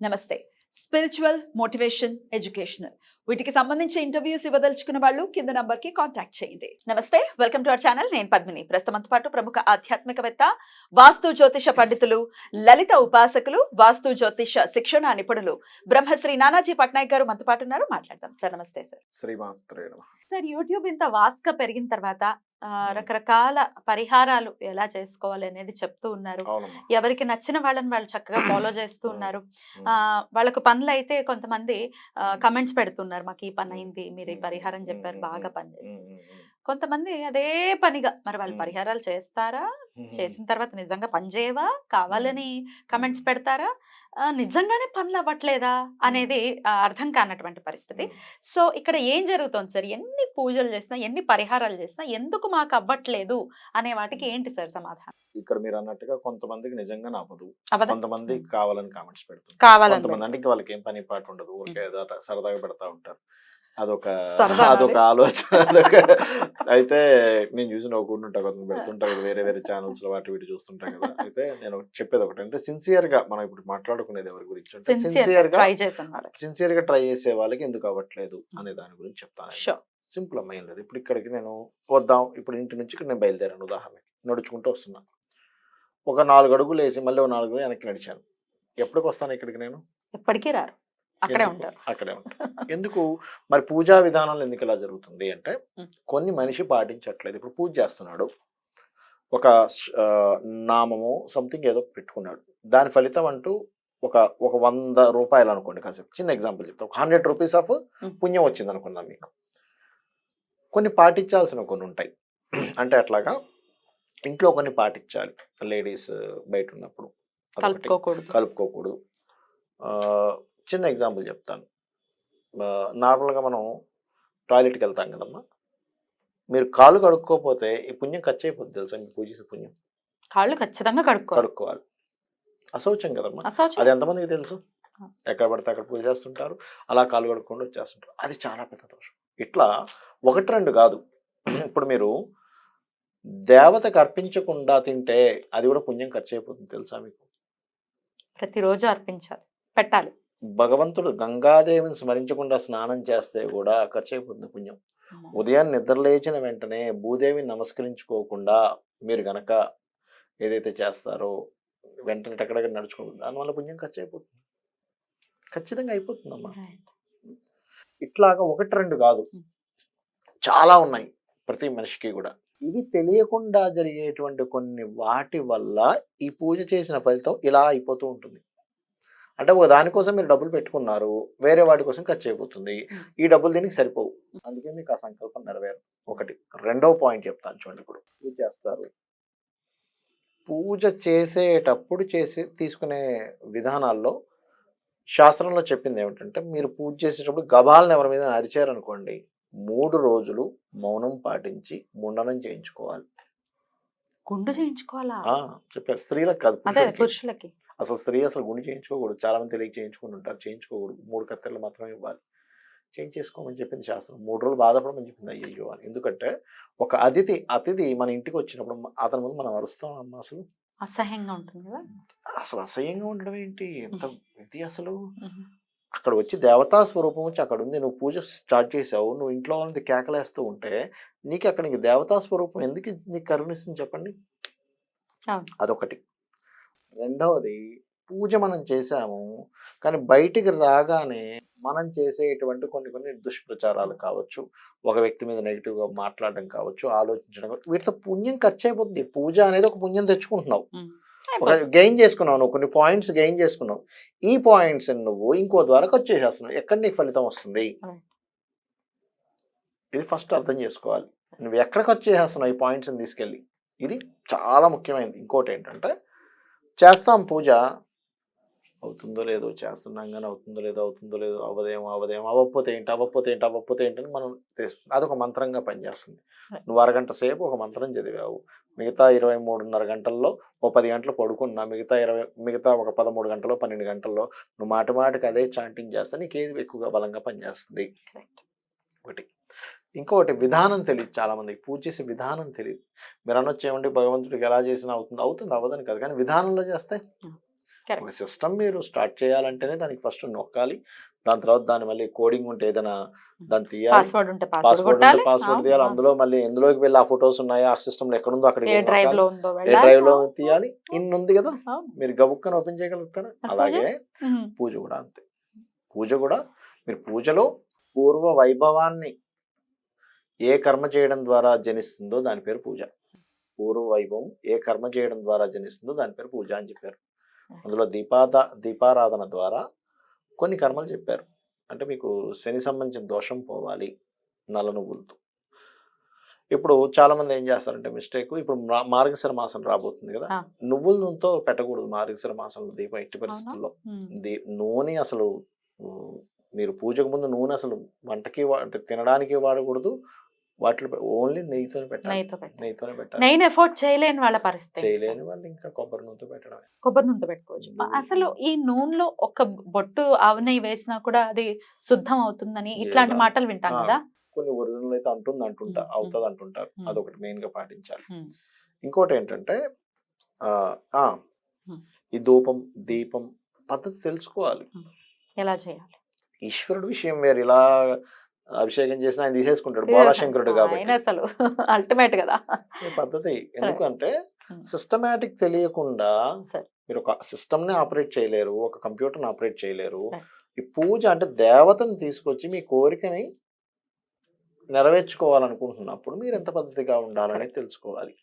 నమస్తే spiritual motivation educational వీటికి సంబంధించి ఇంటర్వ్యూస్ ఇవ్వదలుచుకున్న వాళ్ళు కింద నంబర్కి కాంటాక్ట్ చేయండి. నమస్తే వెల్కమ్ టు అవర్ ఛానల్ నేను పద్మిని. ప్రస్తుతంతో పాటు ప్రముఖ ఆధ్యాత్మికవేత్త వాస్తు జ్యోతిష పండితులు లలిత ఉపాసకులు వాస్తు జ్యోతిష శిక్షణ నిపుణులు బ్రహ్మశ్రీ నానాజీ పట్నాయక్ గారు మనతో పాటు ఉన్నారు. మాట్లాడదాం. సార్ నమస్తే సార్. శ్రీమాత్రే సార్ యూట్యూబ్ ఇంత వాస్గా పెరిగిన తర్వాత. రకరకాల పరిహారాలు ఎలా చేసుకోవాలి అనేది చెప్తూ ఉన్నారు. ఎవరికి నచ్చిన వాళ్ళని వాళ్ళు చక్కగా ఫాలో చేస్తూ ఉన్నారు. ఆ వాళ్ళకు పనులు అయితే కొంతమంది కమెంట్స్ పెడుతున్నారు మాకు ఈ పని అయింది మీరు ఈ పరిహారం చెప్పారు బాగా పనిచేసి కొంతమంది అదే పనిగా. మరి వాళ్ళు. పరిహారాలు చేస్తారా? చేసిన తర్వాత నిజంగా పని చేయవా? కావాలని కమెంట్స్ పెడతారా? నిజంగానే పనులు అవ్వట్లేదా? అనేది అర్థం కానటువంటి పరిస్థితి. సో ఇక్కడ ఏం జరుగుతోంది సార్? ఎన్ని పూజలు చేసినా ఎన్ని పరిహారాలు చేసినా ఎందుకు మాకు అవ్వట్లేదు? అనే వాటికి ఏంటి సార్ సమాధానం? ఇక్కడ మీరు అన్నట్టుగా కొంతమందికి నిజంగా నవ్వదు. కొంతమంది కావాలని కామెంట్స్ కావాలని కొంతమంది అంటే వాళ్ళకి ఏం పని పాటు ఉండదు. ఊరికే సరదాగా పెడతా ఉంటారు. అదొక అదొక ఆలోచన అయితే నేను చూసిన ఒక ఉంటా కొంతమంది పెడుతుంటారు కదా వేరే వేరే ఛానల్స్లో వాటి వీటి చూస్తుంటాం కదా. అయితే నేను చెప్పేది ఒకటి అంటే సిన్సియర్గా మనం ఇప్పుడు మాట్లాడుకునేది ఎవరి గురించి అంటే సిన్సియర్గా సిన్సియర్గా ట్రై చేసే వాళ్ళకి ఎందుకు అవ్వట్లేదు అనే దాని గురించి చెప్తాను సింపుల్ అమ్మాయి లేదు. ఇప్పుడు ఇక్కడికి నేను వద్దాం ఇప్పుడు ఇంటి నుంచి ఇక్కడ నేను బయలుదేరాను ఉదాహరణకి. నడుచుకుంటూ వస్తున్నా. ఒక నాలుగు అడుగులు వేసి మళ్ళీ ఒక నాలుగు వెనక్కి నడిచాను. ఎప్పటికి వస్తాను ఇక్కడికి నేను? ఎప్పటికీ రారు. అక్కడే? ఉంటారు. అక్కడే ఉంటాను ఎందుకు? మరి పూజా విధానాలు ఎందుకు ఇలా జరుగుతుంది అంటే. కొన్ని మనిషి పాటించట్లేదు. ఇప్పుడు పూజ చేస్తున్నాడు. ఒక నామము సంథింగ్ ఏదో పెట్టుకున్నాడు. దాని ఫలితం అంటూ ఒక ఒక వంద రూపాయలు అనుకోండి కాసేపు. చిన్న ఎగ్జాంపుల్ చెప్తా. ఒక హండ్రెడ్ రూపీస్ ఆఫ్. పుణ్యం వచ్చింది అనుకుందాం మీకు. కొన్ని పాటించాల్సిన కొన్ని ఉంటాయి. అంటే అట్లాగా ఇంట్లో కొన్ని పాటించాలి. లేడీస్ బయట ఉన్నప్పుడు. కలుపుకోకూడదు. కలుపుకోకూడదు. ఆ, చిన్న ఎగ్జాంపుల్ చెప్తాను. నార్మల్గా మనం టాయిలెట్కి వెళ్తాం కదమ్మా. మీరు కాలు కడుక్కోపోతే ఈ పుణ్యం ఖర్చు అయిపోద్ది తెలుసా? మీకు పూజ చేసే పుణ్యం. కాళ్ళు ఖచ్చితంగా కడుక్కోవాలి. కడుక్కోవాలి. అశౌచం కదమ్మా. అది ఎంతమందికి తెలుసు. ఎక్కడ పడితే అక్కడ పూజ చేస్తుంటారు. అలా కాలు కడుక్ಕೊಂಡು వచ్చేస్తుంటారు. అది చాలా పెద్ద దోషం. ఇట్లా ఒకటి రెండు కాదు. ఇప్పుడు మీరు దేవతకు అర్పించకుండా తింటే అది కూడా పుణ్యం ఖర్చు అయిపోతుంది తెలుసా మీకు? ప్రతిరోజు అర్పించాలి. పెట్టాలి. భగవంతుడు గంగాదేవిని స్మరించకుండా స్నానం చేస్తే కూడా ఖర్చు అయిపోతుంది పుణ్యం ఉదయం నిద్రలేచిన వెంటనే భూదేవిని నమస్కరించుకోకుండా మీరు గనక ఏదైతే చేస్తారో వెంటనే ఎక్కడెక్కడ నడుచుకోవద్దు దానివల్ల పుణ్యం ఖర్చు అయిపోతుంది ఖచ్చితంగా అయిపోతుందమ్మా. ఇట్లాగా ఒకటి రెండు కాదు. చాలా ఉన్నాయి ప్రతి మనిషికి కూడా. ఇవి తెలియకుండా జరిగేటువంటి కొన్ని వాటి వల్ల ఈ పూజ చేసిన ఫలితం ఇలా అయిపోతూ ఉంటుంది. అంటే ఒక దానికోసం మీరు డబ్బులు పెట్టుకున్నారు వేరే వాటి కోసం ఖర్చు అయిపోతుంది. ఈ డబ్బులు దీనికి సరిపోవు. అందుకే మీకు ఆ సంకల్పం నెరవేరు ఒకటి. రెండవ పాయింట్ చెప్తాను చూడండి ఇప్పుడు. పూజ చేస్తారు. పూజ చేసేటప్పుడు చేసి తీసుకునే విధానాల్లో శాస్త్రంలో చెప్పింది ఏమిటంటే మీరు పూజ చేసేటప్పుడు గబాలను ఎవరి మీద అరిచారనుకోండి మూడు రోజులు మౌనం పాటించి ముండనం చేయించుకోవాలి. గుండు చేయించుకోవాలా? చెప్పారు. స్త్రీలకు కాదు అదే పురుషులకి. అసలు స్త్రీ అసలు గుండు చేయించుకోకూడదు. చాలా మంది తెలియక చేయించుకుని ఉంటారు. చేయించుకోకూడదు. మూడు కత్తెరలు మాత్రమే ఇవ్వాలి. చేయించేసుకోమని చెప్పింది శాస్త్రం. మూడు రోజులు బాధపడమని చెప్పింది అయ్యో అని. ఎందుకంటే ఒక అతిథి అతిథి మన ఇంటికి వచ్చినప్పుడు అతని ముందు మనం అరుస్తాం అమ్మ అసలు. అసహ్యంగా ఉంటుంది కదా? అసలు అసహ్యంగా ఉండడం ఏంటి? ఎంత ఇది అసలు. అక్కడ వచ్చి దేవతా స్వరూపం వచ్చి అక్కడ ఉంది నువ్వు పూజ స్టార్ట్ చేసావు నువ్వు ఇంట్లో వాళ్ళని కేకలేస్తూ ఉంటే నీకు అక్కడ నీకు దేవతా స్వరూపం ఎందుకు నీకు కరుణిస్తుంది చెప్పండి. అదొకటి. రెండవది పూజ మనం చేసాము కానీ బయటికి రాగానే మనం చేసేటువంటి కొన్ని కొన్ని దుష్ప్రచారాలు కావచ్చు ఒక వ్యక్తి మీద negative గా మాట్లాడడం కావచ్చు ఆలోచించడం కావచ్చు వీటితో పుణ్యం ఖర్చు అయిపోతుంది పూజ అనేది ఒక పుణ్యం తెచ్చుకుంటున్నావు. గెయిన్ చేసుకున్నావు నువ్వు కొన్ని పాయింట్స్ గెయిన్ చేసుకున్నావు. ఈ పాయింట్స్ నువ్వు ఇంకో ద్వారా ఖర్చు చేసేస్తున్నావు ఎక్కడ నీకు ఫలితం వస్తుంది. ఇది ఫస్ట్ అర్థం చేసుకోవాలి. నువ్వు ఎక్కడ ఖర్చు చేసేస్తున్నావు ఈ పాయింట్స్ తీసుకెళ్ళి? ఇది చాలా ముఖ్యమైనది. ఇంకోటి ఏంటంటే చేస్తాం పూజ అవుతుందో లేదో చేస్తున్నాం కానీ అవుతుందో లేదో అవుతుందో లేదో అవ్వదేమో అవ్వదేమో అవ్వకపోతే ఏంటి అవ్వకపోతే ఏంటి అవ్వకపోతే ఏంటని మనం తెలుస్తుంది అదొక మంత్రంగా పనిచేస్తుంది. నువ్వు అరగంట సేపు ఒక మంత్రం చదివావు. మిగతా ఇరవై మూడున్నర గంటల్లో ఓ పది గంటలు పడుకున్నా మిగతా ఇరవై మిగతా ఒక పదమూడు గంటల్లో పన్నెండు గంటల్లో నువ్వు మాటి మాటికి అదే చాంటింగ్ చేస్తే నీకు ఏది ఎక్కువగా బలంగా పనిచేస్తుంది. ఒకటి. ఇంకొకటి విధానం తెలియదు చాలా మందికి పూజ చేసే విధానం తెలియదు. మీరు అనొచ్చు భగవంతుడికి ఎలా చేసినా అవుతుంది అవుతుంది అవ్వదని కాదు. కానీ విధానంలో చేస్తే. ఒక సిస్టమ్ మీరు స్టార్ట్ చేయాలంటేనే దానికి ఫస్ట్ నొక్కాలి. దాని తర్వాత దాని మళ్ళీ కోడింగ్ ఉంటే ఏదైనా దాన్ని తీయాలి. పాస్వర్డ్ ఉంటే పాస్వర్డ్ తీయాలి. అందులో మళ్ళీ ఎందులోకి వెళ్ళి ఆ ఫొటోస్ ఉన్నాయా ఆ సిస్టమ్లో ఎక్కడ ఉందో అక్కడికి ఏ డ్రైవ్. లో తీయాలి. ఇన్ని ఉంది కదా. మీరు గబుక్కని ఓపెన్ చేయగలుగుతారా? అలాగే. పూజ కూడా అంతే. పూజ కూడా మీరు పూజలో పూర్వ వైభవాన్ని ఏ కర్మ చేయడం ద్వారా జనిస్తుందో దాని పేరు పూజ. పూర్వ వైభవం ఏ కర్మ చేయడం ద్వారా జనిస్తుందో దాని పేరు పూజ అని చెప్పారు. అందులో దీపాద దీపారాధన ద్వారా కొన్ని కర్మలు చెప్పారు. అంటే మీకు శని సంబంధించిన దోషం పోవాలి నల్ల నువ్వులతో. ఇప్పుడు చాలా మంది ఏం చేస్తారంటే మిస్టేక్ ఇప్పుడు మార్గశిర మాసం రాబోతుంది కదా. నువ్వుల నూనెతో పెట్టకూడదు మార్గశిర మాసంలో దీపం ఎట్టి పరిస్థితుల్లో. ది- నూనె అసలు మీరు పూజకు ముందు నూనె అసలు వంటకి అంటే తినడానికి వాడకూడదు. వాటిలో ఓన్లీ నెయ్యితో పెట్టాలి. నెయ్యితోనే పెట్టాలి. నెయ్యిని ఎఫోర్డ్ చేయలేని వాళ్ళ పరిస్థితి చేయలేని వాళ్ళు ఇంకా కొబ్బరి నూనెతో పెట్టడమే. కొబ్బరి నూనె పెట్టుకోవచ్చు. అసలు ఈ నూనెలో ఒక బొట్టు ఆవు నెయ్యి వేసినా కూడా అది శుద్ధం అవుతుందని ఇట్లాంటి. మాటలు వింటాం కదా? కొన్ని ఒరిజినల్ అయితే అంటుంది అంటుంటా అవుతుంది అంటుంటారు. అదొకటి మెయిన్గా పాటించాలి. ఇంకోటి ఏంటంటే ఆ. ఈ ధూపం దీపం పద్ధతి తెలుసుకోవాలి. ఎలా చేయాలి? ఈశ్వరుడు విషయం వేరు. ఇలా అభిషేకం చేసిన ఆయన తీసేసుకుంటాడు. బోలాశంకరుడు కాబట్టి. అసలు అల్టిమేట్ కదా. పద్ధతి. ఎందుకంటే. సిస్టమేటిక్ తెలియకుండా సరే మీరు ఒక సిస్టమ్ని ఆపరేట్ చేయలేరు ఒక కంప్యూటర్ని ఆపరేట్ చేయలేరు. ఈ పూజ అంటే దేవతను తీసుకొచ్చి మీ కోరికని నెరవేర్చుకోవాలనుకుంటున్నప్పుడు మీరు ఎంత పద్ధతిగా ఉండాలని తెలుసుకోవాలి.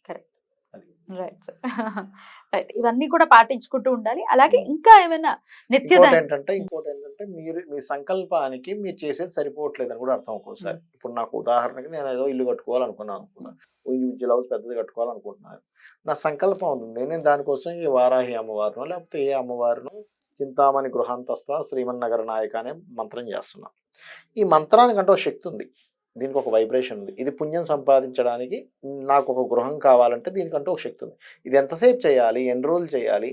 రైట్ ఇవన్నీ కూడా పాటించుకుంటూ ఉండాలి. అలాగే ఉమ్. ఇంకా ఏమైనా నిత్య ఏంటంటే ఇంకోటి ఏంటంటే మీరు మీ సంకల్పానికి మీరు చేసేది సరిపోవట్లేదని కూడా అర్థం ఒక్కోసారి. ఇప్పుడు నాకు ఉదాహరణకి నేను ఏదో ఇల్లు కట్టుకోవాలనుకున్నాను అనుకున్నాను ఇండివిజువల్ హౌస్ పెద్దది కట్టుకోవాలనుకుంటున్నాను. నా సంకల్పం ఉంది నేను దానికోసం ఈ వారాహి అమ్మవారినో లేకపోతే ఏ అమ్మవారినో చింతామణి గృహాంతస్థ శ్రీమన్నగర నాయక అనే మంత్రం చేస్తున్నా. ఈ మంత్రానికంటే ఒక శక్తి ఉంది. దీనికి ఒక వైబ్రేషన్ ఉంది. ఇది పుణ్యం సంపాదించడానికి నాకు ఒక గృహం కావాలంటే దీనికంటే ఒక శక్తి ఉంది. ఇది ఎంతసేపు చేయాలి? ఎన్ని రోజులు చేయాలి?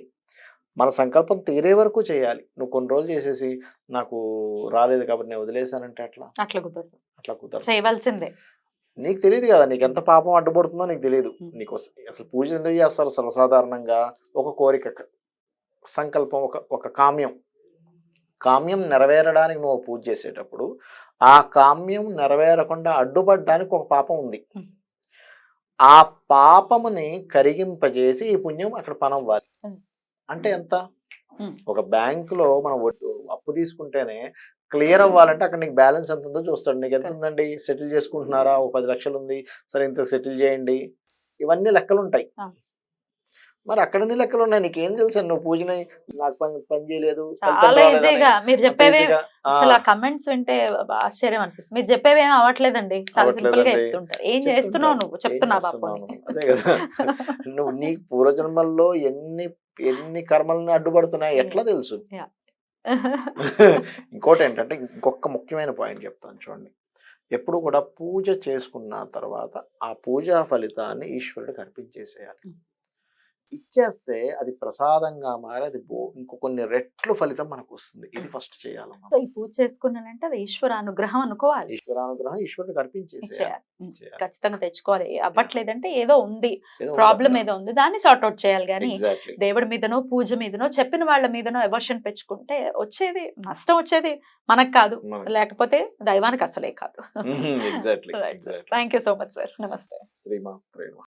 మన సంకల్పం తీరే వరకు చేయాలి. నువ్వు కొన్ని రోజులు చేసేసి నాకు రాలేదు కాబట్టి నేను వదిలేశానంటే అట్లా అట్లా కుదరదు. అట్లా కుదరదు. చేయవలసిందే. నీకు తెలియదు కదా నీకు ఎంత పాపం అడ్డుపడుతుందో నీకు తెలియదు. నీకు అస- అసలు పూజ ఎందుకు చేస్తారు? సర్వసాధారణంగా ఒక కోరిక సంకల్పం ఒక ఒక కామ్యం. కామ్యం నెరవేరడానికి నువ్వు పూజ చేసేటప్పుడు ఆ కామ్యం నెరవేరకుండా అడ్డుపడడానికి ఒక పాపం ఉంది. ఆ పాపముని కరిగింపజేసి ఈ పుణ్యం అక్కడ పనవ్వాలి. అంటే ఎంత. ఒక బ్యాంక్లో మనం అప్పు తీసుకుంటేనే క్లియర్ అవ్వాలంటే అక్కడ నీకు బ్యాలెన్స్ ఎంత ఉందో చూస్తాడు. నీకు ఎంత. ఉందండి? సెటిల్ చేసుకుంటున్నారా? ఒక పది లక్షలు ఉంది సరే ఇంత సెటిల్ చేయండి. ఇవన్నీ లెక్కలు ఉంటాయి. మరి అక్కడన్ని లెక్కలు ఉన్నాయి నీకేం తెలుసు నువ్వు పూజని నాకు పని పని చేయలేదు. చాలా. ఈజీగా. మీరు చెప్పేవి అసలు ఆ కమెంట్స్ వింటే ఆశ్చర్యం అనిపిస్తుంది. మీరు చెప్పేవి ఏం అవ్వట్లేదండి. చాలా సింపుల్గా. చెప్తుంటారు. ఏం. చేస్తున్నావు నువ్వు? ఏం చెప్తున్నా బాబు చేస్తున్నావు? అదే కదా. నువ్వు నీ పూర్వజన్మల్లో ఎన్ని ఎన్ని కర్మలను అడ్డుపడుతున్నాయి ఎట్లా తెలుసు? ఇంకోటి ఏంటంటే ఇంకొక ముఖ్యమైన పాయింట్ చెప్తాను చూడండి. ఎప్పుడు కూడా పూజ చేసుకున్న తర్వాత ఆ పూజా ఫలితాన్ని ఈశ్వరుడికి అర్పించేసేయాలి. ఇచ్చేస్తే అది ప్రసాదంగా మారి అది ఇంకో కొన్ని రెట్లు ఫలితం మనకు వస్తుంది ఇది ఫస్ట్ చేయాలమ్మా సో ఈ పూజ చేసుకున్నానంటే అది ఈశ్వర అనుగ్రహం అనుకోవాలి. ఈశ్వరానుగ్రహం ఈశ్వరుడికి చేయాలి. ఉమ్, చేయాలి. ఖచ్చితంగా తెచ్చుకోవాలి. అవ్వట్లేదంటే ఏదో ఉంది. ప్రాబ్లం. ఏదో ఉంది. దాన్ని సార్ట్ అవుట్ చేయాలి కానీ. దేవుడి మీదనో పూజ మీదనో చెప్పిన వాళ్ళ మీదనో ఎవర్షన్ పెంచుకుంటే వచ్చేది నష్టం వచ్చేది మనకు కాదు. లేకపోతే దైవానికి అసలే కాదు. Thank you so much sir నమస్తే. నమః.